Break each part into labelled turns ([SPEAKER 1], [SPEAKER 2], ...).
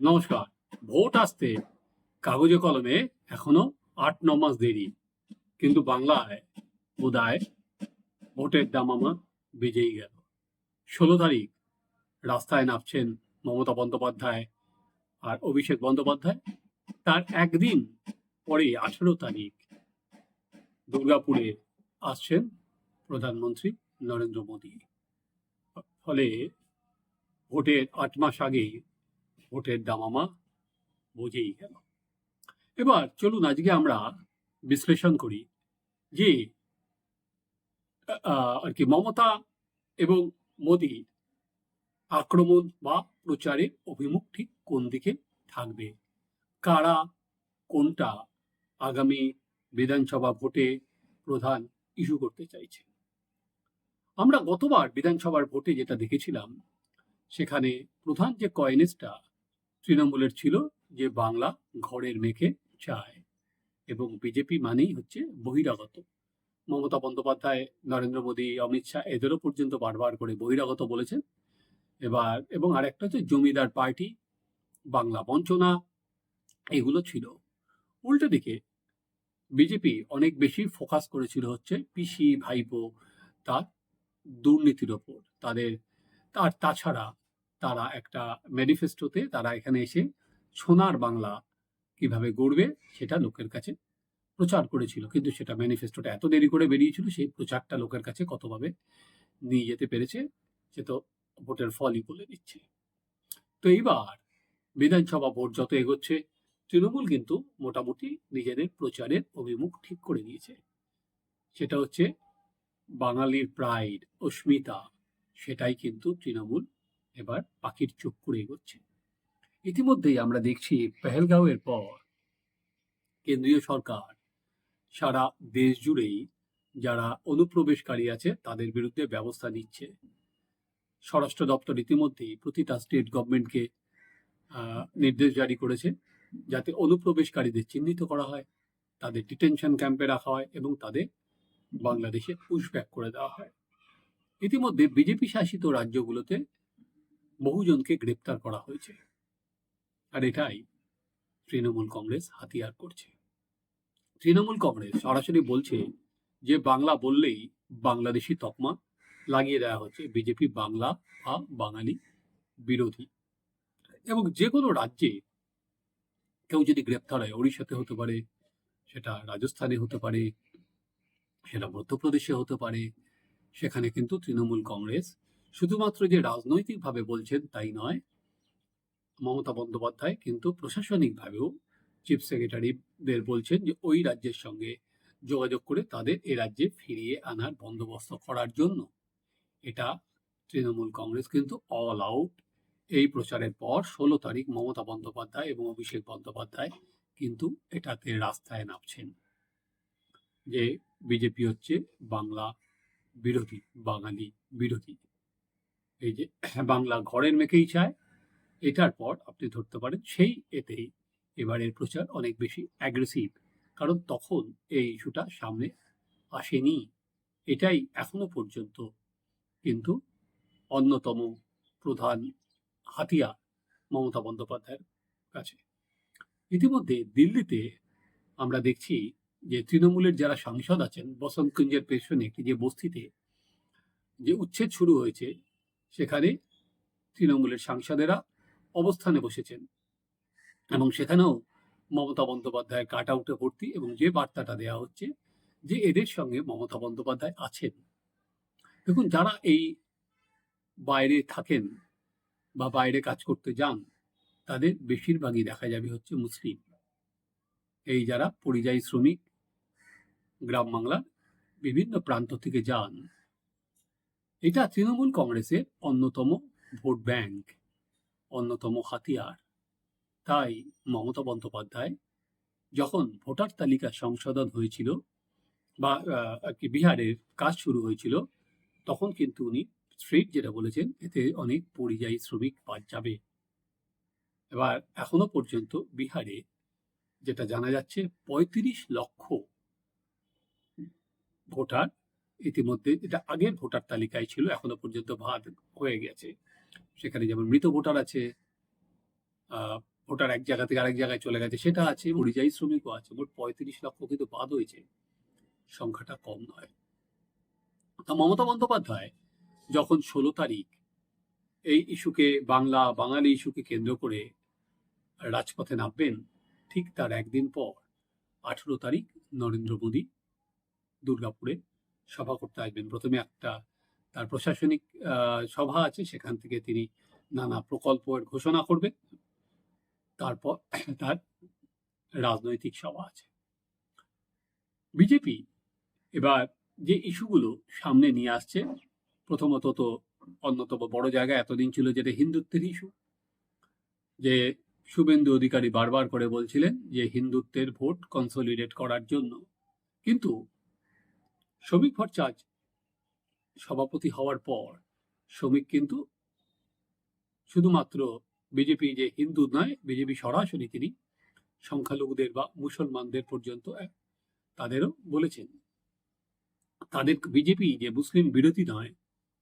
[SPEAKER 1] নমস্কার। ভোট আসতে কাগজে কলমে এখনও আট, ন মাস দেরি। কিন্তু বাংলায় বোধহয় ভোটের দামামা বেজেই গেল। ষোলো তারিখ, রাস্তায় নামছেন মমতা বন্দ্যোপাধ্যায় আর অভিষেক বন্দ্যোপাধ্যায়। তার একদিন পরে আঠেরো তারিখ, দুর্গাপুরে আসছেন প্রধানমন্ত্রী নরেন্দ্র মোদী। ফলে ভোটের আট মাস আগেই ভোটের দামামা বোঝেই গেল। এবার চলুন আজকে আমরা বিশ্লেষণ করি যে আর কি মমতা এবং মোদী আক্রমণ বা প্রচারের অভিমুখ ঠিক কোন দিকে থাকবে? কারা কোনটা আগামী বিধানসভা ভোটে প্রধান ইস্যু করতে চাইছে? আমরা গতবার বিধানসভার ভোটে যেটা দেখেছিলাম, সেখানে প্রধান যে কয়েনেসটা তৃণমূলের ছিল যে বাংলা ঘরের মেখে চায় এবং বিজেপি মানেই হচ্ছে বহিরাগত। মমতা বন্দ্যোপাধ্যায়, নরেন্দ্র মোদী, অমিত শাহ এদেরও পর্যন্ত বারবার করে বহিরাগত বলেছেন। এবার এবং আরেকটা হচ্ছে জমিদার পার্টি, বাংলা বঞ্চনা, এগুলো ছিল। উল্টো দিকে বিজেপি অনেক বেশি ফোকাস করেছিল হচ্ছে পিসি, ভাইপো, তার দুর্নীতির ওপর, তাদের, তার তাছাড়া তারা একটা ম্যানিফেস্টোতে তারা এখানে এসে সোনার বাংলা কীভাবে গড়বে সেটা লোকের কাছে প্রচার করেছিল। কিন্তু সেটা ম্যানিফেস্টোটা এত দেরি করে বেরিয়েছিল, সেই প্রচারটা লোকের কাছে কতভাবে নিয়ে যেতে পেরেছে সে তো ভোটের ফলই বলে দিচ্ছে। তো এইবার বিধানসভা ভোট যত এগোচ্ছে, তৃণমূল কিন্তু মোটামুটি নিজেদের প্রচারের অভিমুখ ঠিক করে দিয়েছে সেটা হচ্ছে বাঙালির প্রাইড অস্মিতা, সেটাই কিন্তু তৃণমূল এবার পাখির চোখ করে এগোচ্ছে। ইতিমধ্যেই আমরা দেখছি পেহেলগাঁওয়ের পর কেন্দ্রীয় সরকার সারা দেশ জুড়েই যারা অনুপ্রবেশকারী আছে তাদের বিরুদ্ধে ব্যবস্থা নিচ্ছে। স্বরাষ্ট্র দপ্তর ইতিমধ্যেই প্রতিটা স্টেট গভর্নমেন্টকে নির্দেশ জারি করেছে যাতে অনুপ্রবেশকারীদের চিহ্নিত করা হয়, তাদের ডিটেনশন ক্যাম্পে রাখা হয় এবং তাদের বাংলাদেশে পুশব্যাক করে দেওয়া হয়। ইতিমধ্যে বিজেপি শাসিত রাজ্যগুলোতে বহুজনকে গ্রেপ্তার করা হয়েছে। আর এটাই তৃণমূল কংগ্রেস হাতিয়ার করছে। তৃণমূল কংগ্রেস সরাসরি বলছে যে, বাংলা বললেই বাংলাদেশি তকমা লাগিয়ে দেওয়া হচ্ছে। বিজেপি বাংলা বা বাঙালি বিরোধী। এবং যে কোনো রাজ্যে কেউ যদি গ্রেপ্তার হয়, ওড়িশাতে হতে পারে, সেটা রাজস্থানে হতে পারে, সেটা মধ্যপ্রদেশে হতে পারে, সেখানে কিন্তু তৃণমূল কংগ্রেস শুধুমাত্র যে রাজনৈতিকভাবে বলছেন তাই নয়, মমতা বন্দ্যোপাধ্যায় কিন্তু প্রশাসনিকভাবেও চিফ সেক্রেটারিদের বলছেন যে ওই রাজ্যের সঙ্গে যোগাযোগ করে তাদের এ রাজ্যে ফিরিয়ে আনার বন্দোবস্ত করার জন্য। এটা তৃণমূল কংগ্রেস কিন্তু অল আউট এই প্রচারের পর ষোলো তারিখ মমতা বন্দ্যোপাধ্যায় এবং অভিষেক বন্দ্যোপাধ্যায় কিন্তু এটাতে রাস্তায় নামছেন। যে বিজেপি হচ্ছে বাংলা বিরোধী, বাঙালি বিরোধী। এই যে বাংলা ঘরের মেকেই চায়, এটার পর আপনি ধরতে পারেন সেই এতেই এবারের প্রচার অনেক বেশি অ্যাগ্রেসিভ কারণ তখন এই ইস্যুটা সামনে আসেনি। এটাই এখনও পর্যন্ত কিন্তু অন্যতম প্রধান হাতিয়ার মমতা বন্দ্যোপাধ্যায়ের কাছে। ইতিমধ্যে দিল্লিতে আমরা দেখছি যে তৃণমূলের যারা সাংসদ আছেন, বসন্ত কুঞ্জের পেছনে একটি যে বস্তিতে যে উচ্ছেদ শুরু হয়েছে সেখানে তৃণমূলের সাংসদেরা অবস্থানে বসেছেন। এবং সেখানেও মমতা বন্দ্যোপাধ্যায়ের কাট আউটে ভর্তি এবং যে বার্তাটা দেওয়া হচ্ছে যে এদের সঙ্গে মমতা বন্দ্যোপাধ্যায় আছেন। দেখুন, যারা এই বাইরে থাকেন বা বাইরে কাজ করতে যান, তাদের বেশিরভাগই দেখা যাবে হচ্ছে মুসলিম। এই যারা পরিযায়ী শ্রমিক, গ্রাম বাংলার বিভিন্ন প্রান্ত থেকে যান এটা তৃণমূল কংগ্রেসের অন্যতম ভোট ব্যাংক, অন্যতম হাতিয়ার। তাই মমতা বন্দ্যোপাধ্যায় যখন ভোটার তালিকা সংশোধন হয়েছিল বা কি বিহারের কাজ শুরু হয়েছিল, তখন কিন্তু উনি স্ট্রেট যেটা বলেছেন, এতে অনেক পরিযায়ী শ্রমিক বাদ যাবে। এবার এখনও পর্যন্ত বিহারে যেটা জানা যাচ্ছে, পঁয়ত্রিশ লক্ষ ভোটার ইতিমধ্যে এটা আগের ভোটার তালিকায় ছিল, এখনও পর্যন্ত ভাগ হয়ে গেছে। সেখানে যেমন মৃত ভোটার আছে ভোটার এক জায়গা থেকে আরেক জায়গায় চলে গেছে, সেটা আছে, পরিযায়ী শ্রমিকও আছে, মোট পঁয়ত্রিশ লক্ষ কিন্তু বাদ হয়েছে। সংখ্যাটা কম নয়। তা মমতা বন্দ্যোপাধ্যায় যখন ষোলো তারিখ এই ইস্যুকে, বাংলা, বাঙালি ইস্যুকে কেন্দ্র করে রাজপথে নামবেন, ঠিক তার একদিন পর, আঠেরো তারিখ নরেন্দ্র মোদী দুর্গাপুরে সভা করতে আসবেন। প্রথমে একটা তার প্রশাসনিক সভা আছে, সেখান থেকে তিনি নানা প্রকল্পের ঘোষণা করবেন। তারপর তার রাজনৈতিক সভা আছে। বিজেপি এবার যে ইস্যুগুলো সামনে নিয়ে আসছে, প্রথমত তো অন্যতম বড় জায়গা এতদিন ছিল যেটা হিন্দুত্বের ইস্যু যে শুভেন্দু অধিকারী বারবার করে বলছিলেন যে হিন্দুত্বের ভোট কনসলিডেট করার জন্য। কিন্তু শ্রমিক ভট্টাচার্য সভাপতি হওয়ার পর শ্রমিক কিন্তু শুধুমাত্র বিজেপি যে হিন্দু নয় বিজেপি সরাসরি তিনি সংখ্যালঘুদের বা মুসলমানদের পর্যন্ত তাদেরও বলেছেন। তাদের বিজেপি যে মুসলিম বিরোধী নয়,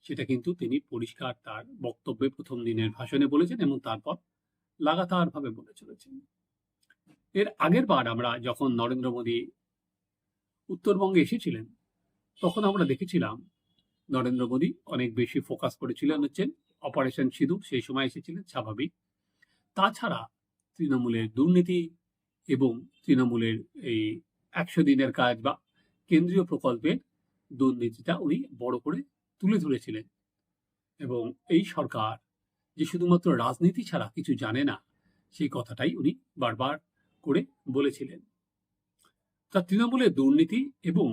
[SPEAKER 1] সেটা কিন্তু তিনি পরিষ্কার তার বক্তব্যে প্রথম দিনের ভাষণে বলেছেন এবং তারপর লাগাতার ভাবে বলে চলেছেন। এর আগের বার আমরা যখন নরেন্দ্র মোদী উত্তরবঙ্গে এসেছিলেন তখন আমরা দেখেছিলাম, নরেন্দ্র মোদী অনেক বেশি ফোকাস করেছিলেন হচ্ছেন অপারেশন সিধু সেই সময় এসেছিলেন, স্বাভাবিক। তাছাড়া তৃণমূলের দুর্নীতি এবং তৃণমূলের এই একশো দিনের কাজ বা কেন্দ্রীয় প্রকল্পের দুর্নীতিটা উনি বড় করে তুলে ধরেছিলেন। এবং এই সরকার যে শুধুমাত্র রাজনীতি ছাড়া কিছু জানে না, সেই কথাটাই উনি বারবার করে বলেছিলেন। তা তৃণমূলের দুর্নীতি এবং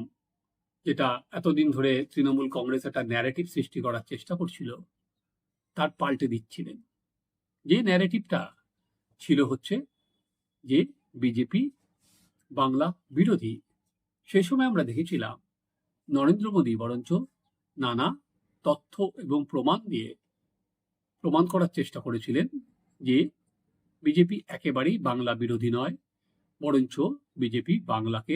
[SPEAKER 1] যেটা এতদিন ধরে তৃণমূল কংগ্রেস একটা ন্যারেটিভ সৃষ্টি করার চেষ্টা করছিল, তার পাল্টে দিচ্ছিলেন। যে ন্যারেটিভটা ছিল হচ্ছে যে বিজেপি বাংলা বিরোধী, সে সময় আমরা দেখেছিলাম নরেন্দ্র মোদী বরঞ্চ নানা তথ্য এবং প্রমাণ দিয়ে প্রমাণ করার চেষ্টা করেছিলেন যে বিজেপি একেবারেই বাংলা বিরোধী নয়, বরঞ্চ বিজেপি বাংলাকে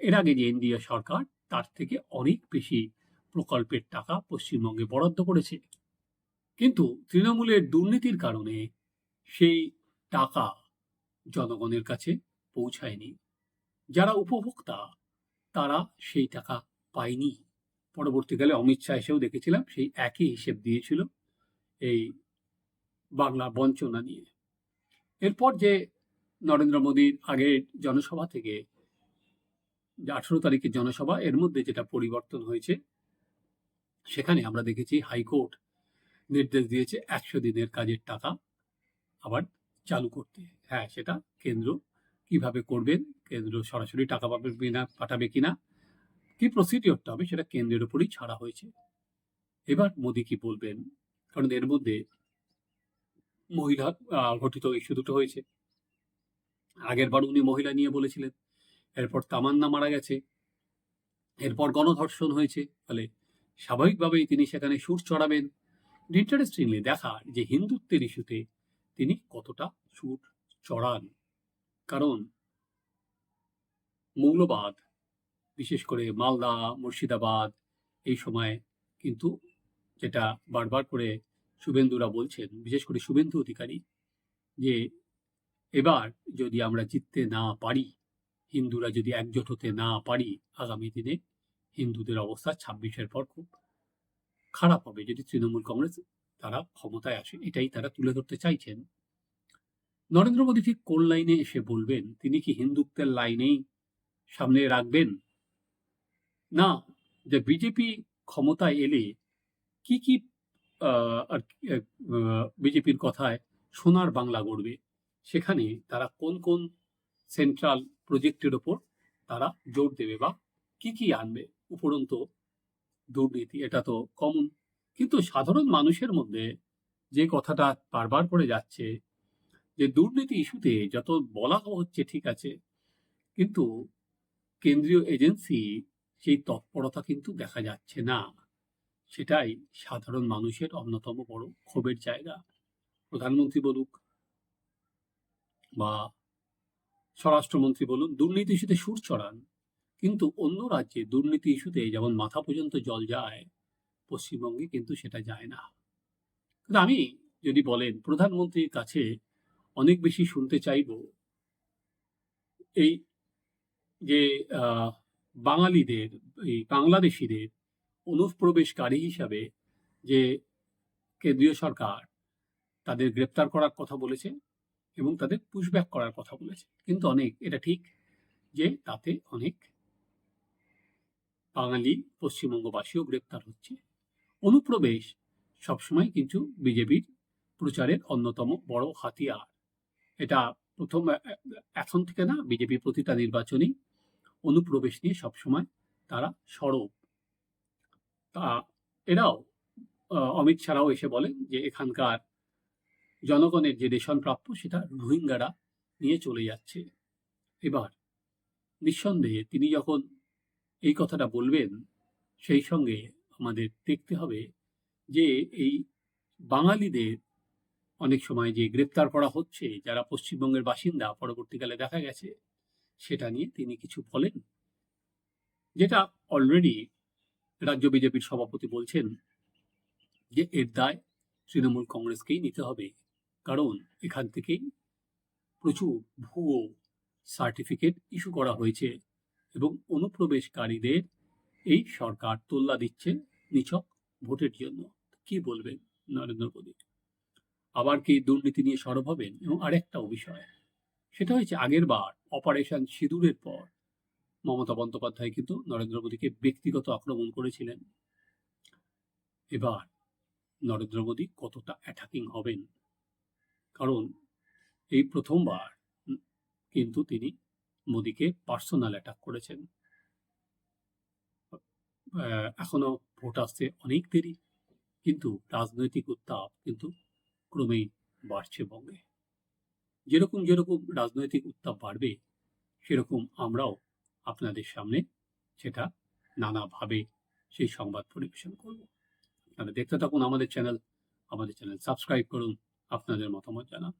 [SPEAKER 1] এর আগে যে এনডিএ সরকার, তার থেকে অনেক বেশি প্রকল্পের টাকা পশ্চিমবঙ্গে বরাদ্দ করেছে। কিন্তু তৃণমূলের দুর্নীতির কারণে সেই টাকা জনগণের কাছে পৌঁছায়নি। যারা উপভোক্তা, তারা সেই টাকা পায়নি। পরবর্তীকালে অমিত শাহ এসেও দেখেছিলাম, সেই একই হিসেব দিয়েছিল এই বাংলা বঞ্চনা নিয়ে। এরপর যে নরেন্দ্র মোদীর আগের জনসভা থেকে যে আঠেরো তারিখের জনসভা, এর মধ্যে যেটা পরিবর্তন হয়েছে, সেখানে আমরা দেখেছি হাইকোর্ট নির্দেশ দিয়েছে একশো দিনের কাজের টাকা আবার চালু করতে। হ্যাঁ সেটা কেন্দ্র কীভাবে করবেন কেন্দ্র সরাসরি টাকা পাবে কিনা পাঠাবে কিনা, কি প্রসিডিওরটা হবে সেটা কেন্দ্রের উপরই ছাড়া হয়েছে। এবার মোদী কি বলবেন? কারণ এর মধ্যে মহিলা ঘটিত ইস্যু দুটো হয়েছে। আগের বার উনি মহিলা নিয়ে বলেছিলেন। এরপর তামান্না মারা গেছে। এরপর গণধর্ষণ হয়েছে। ফলে স্বাভাবিকভাবেই তিনি সেখানে সুর চড়াবেন। ইন্টারেস্টিংলি দেখা যে হিন্দুত্বের ইস্যুতে তিনি কতটা সুর চড়ান। কারণ মৌলবাদ, বিশেষ করে মালদা, মুর্শিদাবাদ, এই সময় কিন্তু যেটা বারবার করে শুভেন্দুরা বলছেন, বিশেষ করে শুভেন্দু অধিকারী, যে এবার যদি আমরা জিততে না পারি হিন্দুরা যদি একজোট হতে না পারি আগামী দিনে, হিন্দুদের অবস্থা ছাব্বিশের পর খুব খারাপ হবে। যদি তৃণমূল কংগ্রেস তারা ক্ষমতায় আসে, এটাই তারা তুলে ধরতে চাইছেন। নরেন্দ্র মোদী ঠিক কোন লাইনে এসে বলবেন? তিনি কি হিন্দুত্বের লাইনেই সামনে রাখবেন? না, যে বিজেপি ক্ষমতায় এলে কি কি আর বিজেপির কথায় সোনার বাংলা গড়বে, সেখানে তারা কোন কোন সেন্ট্রাল প্রজেক্টের ওপর তারা জোর দেবে বা কি কি আনবে উপরন্ত দুর্নীতি, এটা তো কমন কিন্তু সাধারণ মানুষের মধ্যে যে কথাটা বারবার করে যাচ্ছে যে দুর্নীতি ইস্যুতে যত বলা হচ্ছে ঠিক আছে, কিন্তু কেন্দ্রীয় এজেন্সি সেই তৎপরতা কিন্তু দেখা যাচ্ছে না। সেটাই সাধারণ মানুষের অন্যতম বড় ক্ষোভের জায়গা। প্রধানমন্ত্রী বলুক বা স্বরাষ্ট্রমন্ত্রী বলুন, দুর্নীতি ইস্যুতে সুর চড়ান। কিন্তু অন্য রাজ্যে দুর্নীতি ইস্যুতে যেমন মাথা পর্যন্ত জল যায়, পশ্চিমবঙ্গে কিন্তু সেটা যায় না। কিন্তু আমি যদি বলেন, প্রধানমন্ত্রীর কাছে অনেক বেশি শুনতে চাইব, এই যে বাঙালিদের, এই বাংলাদেশিদের অনুপ্রবেশকারী হিসাবে যে কেন্দ্রীয় সরকার তাদের গ্রেপ্তার করার কথা বলেছে এবং তাদের পুশব্যাক করার কথা বলেছে। কিন্তু অনেক, এটা ঠিক যে তাতে অনেক বাঙালি পশ্চিমবঙ্গবাসীও গ্রেপ্তার হচ্ছে। অনুপ্রবেশ সবসময় কিন্তু বিজেপির প্রচারের অন্যতম বড় হাতিয়ার। এটা প্রথম এখন থেকে না বিজেপি প্রতিটা নির্বাচনী অনুপ্রবেশ নিয়ে সবসময় তারা সরব। তা এরাও অমিত ছাড়াও এসে বলেন যে এখানকার জনগণের যে রেশন প্রাপ্য সেটা রোহিঙ্গারা নিয়ে চলে যাচ্ছে। এবার নিঃসন্দেহে তিনি যখন এই কথাটা বলবেন, সেই সঙ্গে আমাদের দেখতে হবে যে এই বাঙালিদের অনেক সময় যে গ্রেপ্তার করা হচ্ছে, যারা পশ্চিমবঙ্গের বাসিন্দা, পরবর্তীকালে দেখা গেছে, সেটা নিয়ে তিনি কিছু বলেন। যেটা অলরেডি রাজ্য বিজেপির সভাপতি বলছেন যে, এর দায় তৃণমূল কংগ্রেসকেই নিতে হবে। কারণ এখান থেকেই প্রচুর ভুয়ো সার্টিফিকেট ইস্যু করা হয়েছে এবং অনুপ্রবেশকারীদের এই সরকার তোল্লা দিচ্ছে নিছক ভোটের জন্য। কি বলবেন নরেন্দ্র মোদী? আবার কি দুর্নীতি নিয়ে সরব হবেন? এবং আরেকটাও বিষয়, সেটা হয়েছে আগের বার অপারেশন সিঁদুরের পর মমতা বন্দ্যোপাধ্যায় কিন্তু নরেন্দ্র মোদীকে ব্যক্তিগত আক্রমণ করেছিলেন। এবার নরেন্দ্র মোদী কতটা অ্যাটাকিং হবেন কারণ এই প্রথমবার কিন্তু তিনি মোদীকে পার্সোনাল অ্যাটাক করেছেন। এখনও ভোট আসতে অনেক দেরি, কিন্তু রাজনৈতিক উত্তাপ কিন্তু ক্রমেই বাড়ছে বঙ্গে। যেরকম যেরকম রাজনৈতিক উত্তাপ বাড়বে, সেরকম আমরাও আপনাদের সামনে সেটা নানাভাবে সেই সংবাদ পরিবেশন করব। আপনারা দেখতে থাকুন আমাদের চ্যানেল আমাদের চ্যানেল সাবস্ক্রাইব করুন। আপনাদের মতামত জানান